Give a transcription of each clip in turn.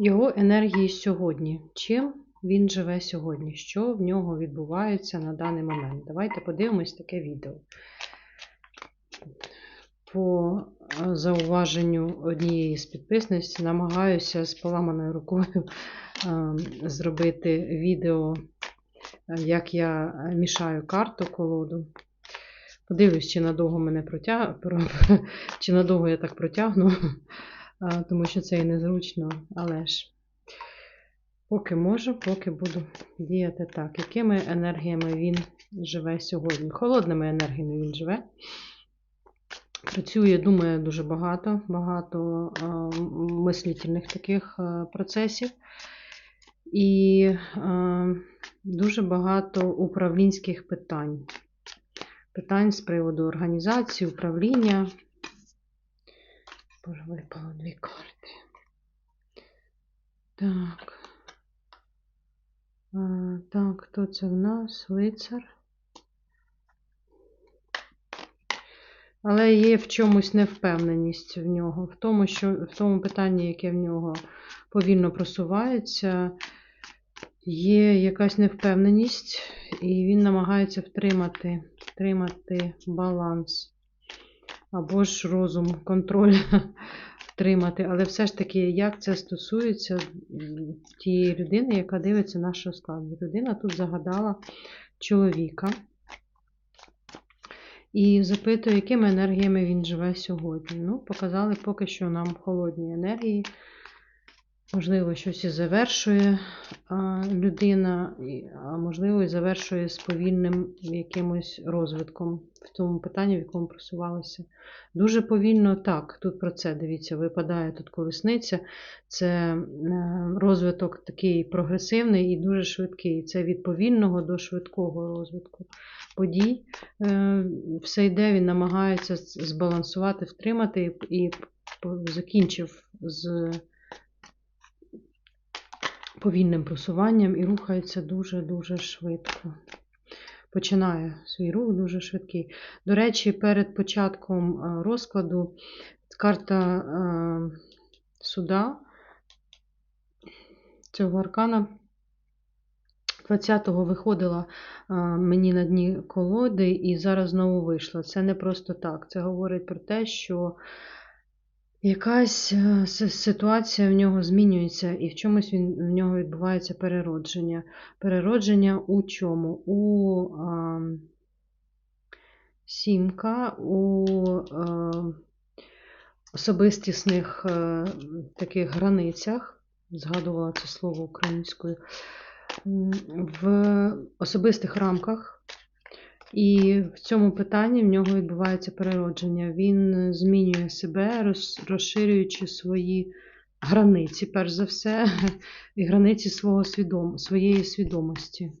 Його енергії сьогодні. Чим він живе сьогодні? Що в нього відбувається на даний момент? Давайте подивимось таке відео. По е, зауваженню однієї з підписниць намагаюся з поламаною рукою е, зробити відео, е, як я мішаю карту колоду. Подивлюсь, чи надовго мене протяг... чи надовго я так протягну, тому що це і незручно, але ж поки можу, поки буду діяти так. Якими енергіями він живе сьогодні? Холодними енергіями він живе. Працює, думає дуже багато, багато мислительних таких процесів. І а, дуже багато управлінських питань. Питань з приводу організації, управління. Боже, випало дві карти. Так. А, так, хто це в нас? Лицар. Але є в чомусь невпевненість в нього, в тому, що в тому питанні, яке в нього повільно просувається, є якась невпевненість, і він намагається втримати, втримати баланс. Або ж розум, контроль втримати. Але все ж таки, як це стосується тієї людини, яка дивиться нашого складу. Людина тут загадала чоловіка і запитує, якими енергіями він живе сьогодні. Ну, показали поки що нам холодні енергії. Можливо, щось і завершує людина, а можливо, і завершує з повільним якимось розвитком в тому питанні, в якому просувалося. Дуже повільно так, тут про це дивіться, випадає тут колесниця. Це е, розвиток такий прогресивний і дуже швидкий. Це від повільного до швидкого розвитку подій. Е, все йде, він намагається збалансувати, втримати і закінчив з повільним просуванням і рухається дуже-дуже швидко. Починає свій рух дуже швидкий. До речі, перед початком е, розкладу карта е, суда цього аркана 20-го виходила е, мені на дні колоди, і зараз знову вийшла. Це не просто так. Це говорить про те, що Якась е, ситуація в нього змінюється, і в чомусь він, в нього відбувається переродження. Переродження у чому? У а, сімка, у а, особистісних а, е, таких границях, згадувала це слово українською, в особистих рамках. І в цьому питанні в нього відбувається переродження. Він змінює себе, розширюючи свої границі, перш за все, і границі свого свідом, своєї свідомості.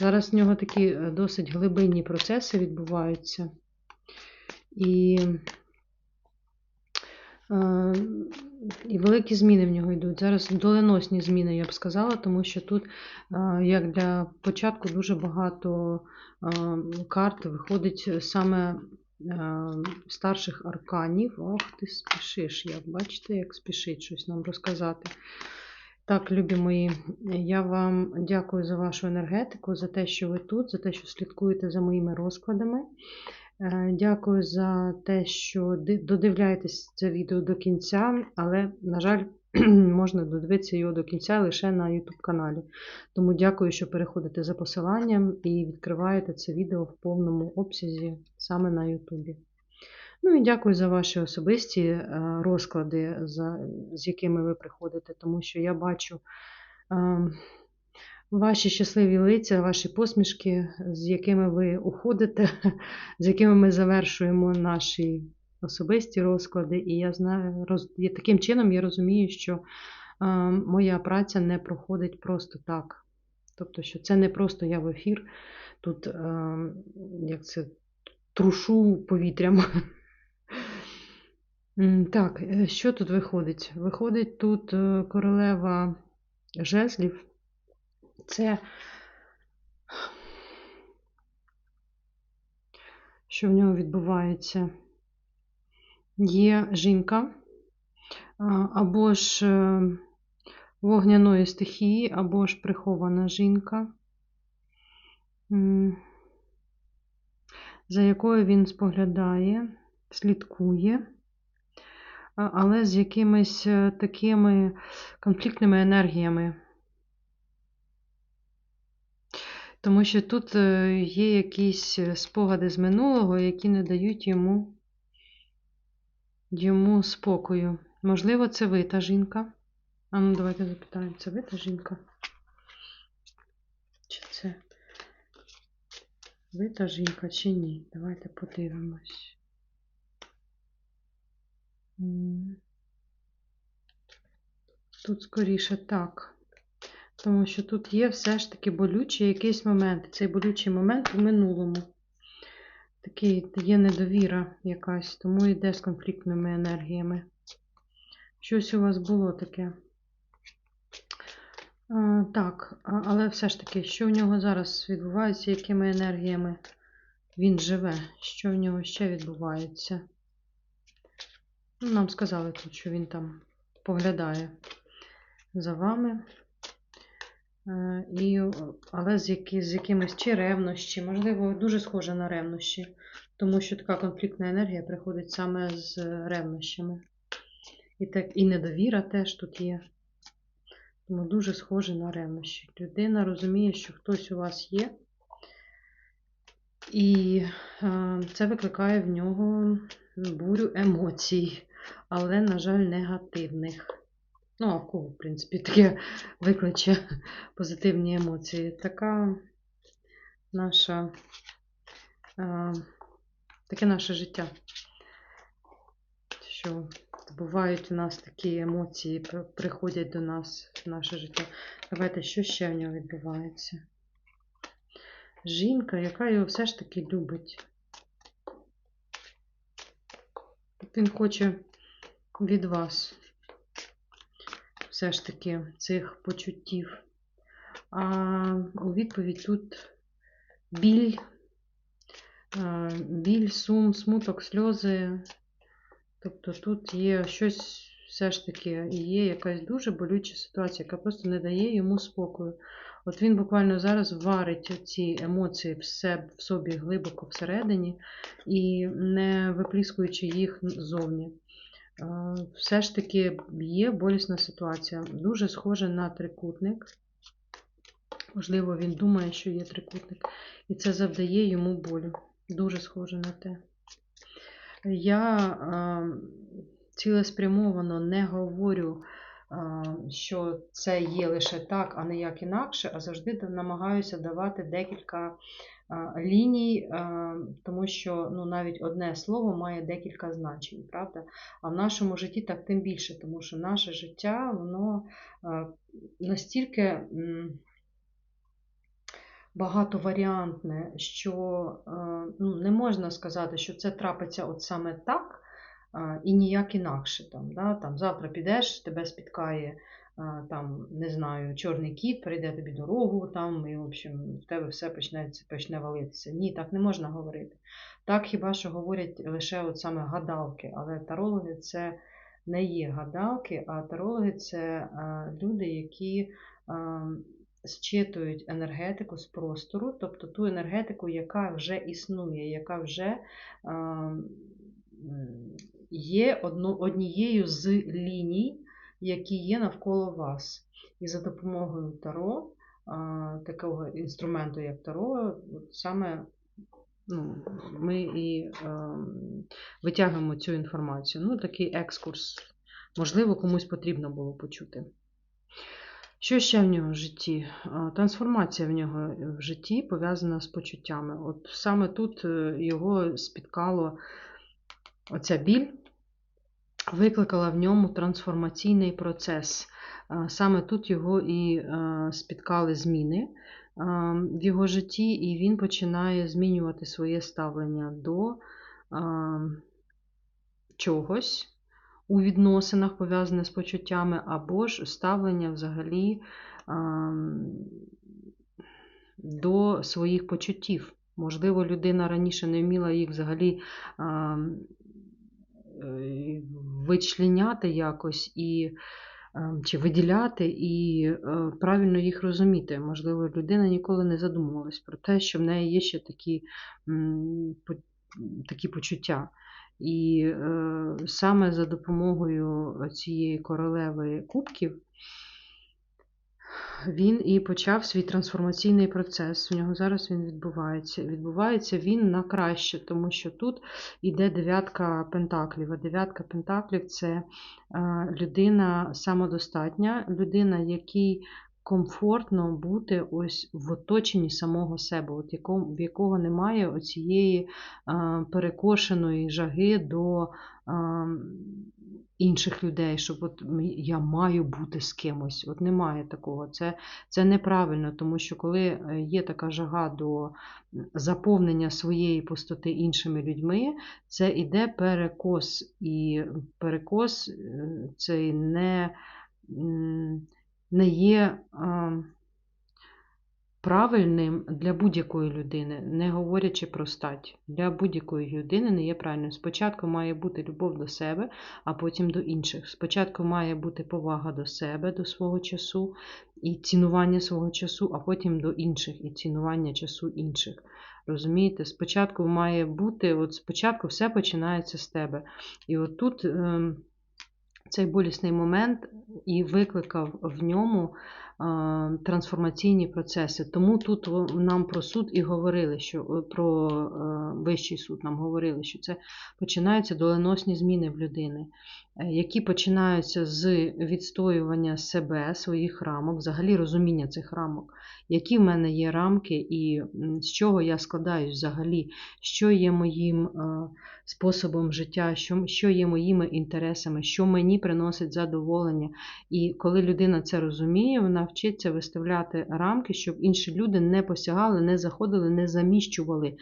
Зараз в нього такі е, досить глибинні процеси відбуваються. І е, і великі зміни в нього йдуть. Зараз доленосні зміни, я б сказала, тому що тут, е, як для початку, дуже багато карт виходить саме старших арканів. Ох, ти спішиш, як бачите, як спішить щось нам розказати. Так, любі мої, я вам дякую за вашу енергетику, за те, що ви тут, за те, що слідкуєте за моїми розкладами. Е, дякую за те, що додивляєтесь це відео до кінця, але, на жаль, можна додивитися його до кінця лише на YouTube каналі. Тому дякую, що переходите за посиланням і відкриваєте це відео в повному обсязі саме на YouTube. Ну і дякую за ваші особисті е, розклади, з якими ви приходите, тому що я бачу ем, ваші щасливі лиця, ваші посмішки, з якими ви уходите, з якими ми завершуємо наші особисті розклади. І я знаю, роз, таким чином я розумію, що моя праця не проходить просто так. Тобто, що це не просто я в ефір, тут, як це, трушу повітрям. Так, е, що тут виходить? Виходить тут е, королева жезлів. Це, що в нього відбувається? Є жінка, або ж вогняної стихії або ж прихована жінка, за якою він споглядає, слідкує, але з якимись е, такими конфліктними енергіями. Тому що тут е, є якісь е, спогади з минулого, які не дають йому, йому спокою. Можливо, це ви та жінка. А ну, давайте запитаємо, це ви та жінка? Чи це ви та жінка, чи ні? Давайте подивимось. Тут скоріше так. Тому що тут є все ж таки болючий якийсь момент. Цей болючий момент у минулому. Такий є недовіра якась, тому йде з конфліктними енергіями. Щось у вас було таке. А, так, але все ж таки, що в нього зараз відбувається, якими енергіями він живе? Що в нього ще відбувається? Нам сказали тут, що він там поглядає за вами. Е, І, але з, які, з якимись чи ревнощі, можливо, дуже схоже на ревнощі, тому що така конфліктна енергія приходить саме з ревнощами. І, так, і недовіра теж тут є. Тому дуже схоже на ревнощі. Людина розуміє, що хтось у вас є, і е, це викликає в нього бурю емоцій, але, на жаль, негативних. Ну, а в кого, в принципі, таке викличе позитивні емоції. Така наша, е, таке наше життя. Що бувають у нас такі емоції, приходять до нас в наше життя. Давайте, що ще в нього відбувається? Жінка, яка його все ж таки любить. Він хоче від вас все ж таки цих почуттів. А у відповідь тут біль, біль, сум, смуток, сльози. Тобто тут є щось все ж таки, є якась дуже болюча ситуація, яка просто не дає йому спокою. От він буквально зараз варить ці емоції в, себе, в собі глибоко всередині і не випліскуючи їх ззовні. Все ж таки є болісна ситуація. Дуже схоже на трикутник. Можливо, він думає, що є трикутник, і це завдає йому болю. Дуже схоже на те. Я цілеспрямовано не говорю, що це є лише так, а не як інакше, а завжди намагаюся давати декілька ліній, тому що ну, навіть одне слово має декілька значень, правда? А в нашому житті так тим більше, тому що наше життя, воно настільки. багатоваріантне, що ну, не можна сказати, що це трапиться от саме так і ніяк інакше. Там, да? там, завтра підеш, тебе спіткає там, не знаю, чорний кіт, перейде тобі дорогу, там, і в общем, в тебе все почне, почне валитися. Ні, так не можна говорити. Так хіба що говорять лише от саме гадалки, але тарологи це не є гадалки, а тарологи це люди, які зчитують енергетику з простору, тобто ту енергетику, яка вже існує, яка вже є однією з ліній, які є навколо вас. І за допомогою таро, такого інструменту, як таро, саме ну, ми і е, витягуємо цю інформацію. Ну, такий екскурс. Можливо, комусь потрібно було почути. Що ще в нього в житті? Трансформація в нього в житті пов'язана з почуттями. От саме тут е, його спіткало оця біль, викликала в ньому трансформаційний процес. Саме тут його і е, спіткали зміни в його житті, і він починає змінювати своє ставлення до чогось у відносинах, пов'язане з почуттями, або ж ставлення взагалі до своїх почуттів. Можливо, людина раніше не вміла їх взагалі е, вичленяти якось і ем, чи виділяти і е, правильно їх розуміти. Можливо, людина ніколи не задумувалась про те, що в неї є ще такі, такі почуття. І е, саме за допомогою цієї королеви кубків він і почав свій трансформаційний процес. У нього зараз він відбувається. Відбувається він на краще, тому що тут іде дев'ятка пентаклів. А дев'ятка пентаклів це е, людина самодостатня, людина, якій комфортно бути ось в оточенні самого себе, от якому, в якого немає оцієї е, перекошеної жаги до е, інших людей, щоб от я маю бути з кимось. От немає такого. Це, це неправильно, тому що коли е, є така жага до заповнення своєї пустоти іншими людьми, це іде перекос. І перекос е, цей не, не є правильним для будь-якої людини, не говорячи про стать. Для будь-якої людини не є правильним. Спочатку має бути любов до себе, а потім до інших. Спочатку має бути повага до себе, до свого часу і цінування свого часу, а потім до інших і цінування часу інших. Розумієте, спочатку має бути, от спочатку все починається з тебе. І от тут ем, цей болісний момент і викликав в ньому трансформаційні процеси. Тому тут нам про суд і говорили, що е, про е, вищий суд нам говорили, що це починаються доленосні зміни в людини, е, які починаються з відстоювання себе, своїх рамок, взагалі розуміння цих рамок, які в мене є рамки, і з чого я складаюсь взагалі, що є моїм. способом життя, що є моїми інтересами, що мені приносить задоволення. І коли людина це розуміє, вона вчиться виставляти рамки, щоб інші люди не посягали, не заходили, не заміщували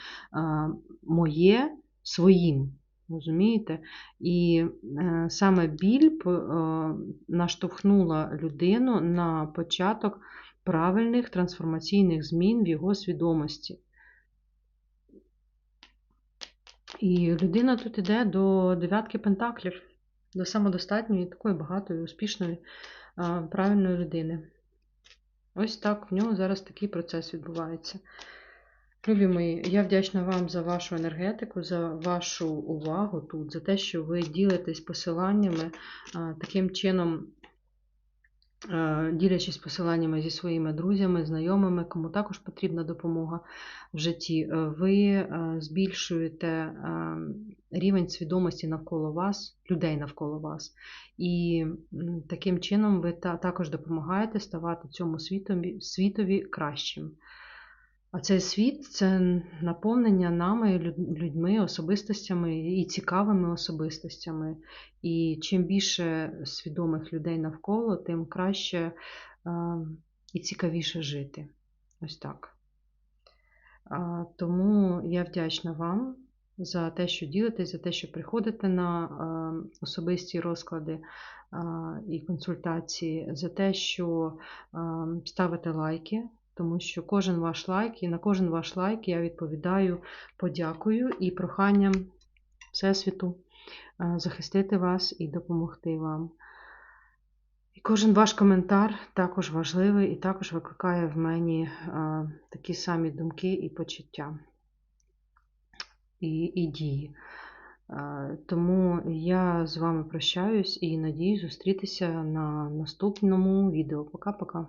моє своїм. Розумієте? І е, саме біль е, наштовхнула людину на початок правильних трансформаційних змін в його свідомості. І людина тут іде до дев'ятки пентаклів, до самодостатньої, такої багатої, успішної, правильної людини. Ось так в нього зараз такий процес відбувається. Любі мої, я вдячна вам за вашу енергетику, за вашу увагу тут, за те, що ви ділитесь посиланнями таким чином. Е, Ділячись посиланнями зі своїми друзями, знайомими, кому також потрібна допомога в житті, е, ви е, збільшуєте рівень свідомості навколо вас, людей навколо вас. І таким чином ви також допомагаєте ставати цьому світові, світові кращим. А цей світ це наповнення нами, людьми, особистостями і цікавими особистостями. І чим більше свідомих людей навколо, тим краще і цікавіше жити. Ось так. Тому я вдячна вам за те, що ділитесь, за те, що приходите на особисті розклади і консультації, за те, що ставите лайки, тому що кожен ваш лайк, і на кожен ваш лайк я відповідаю подякою і проханням Всесвіту е, захистити вас і допомогти вам. І кожен ваш коментар також важливий і також викликає в мені е, такі самі думки і почуття і, і дії. Е, Тому я з вами прощаюсь і надіюсь зустрітися на наступному відео. Пока-пока.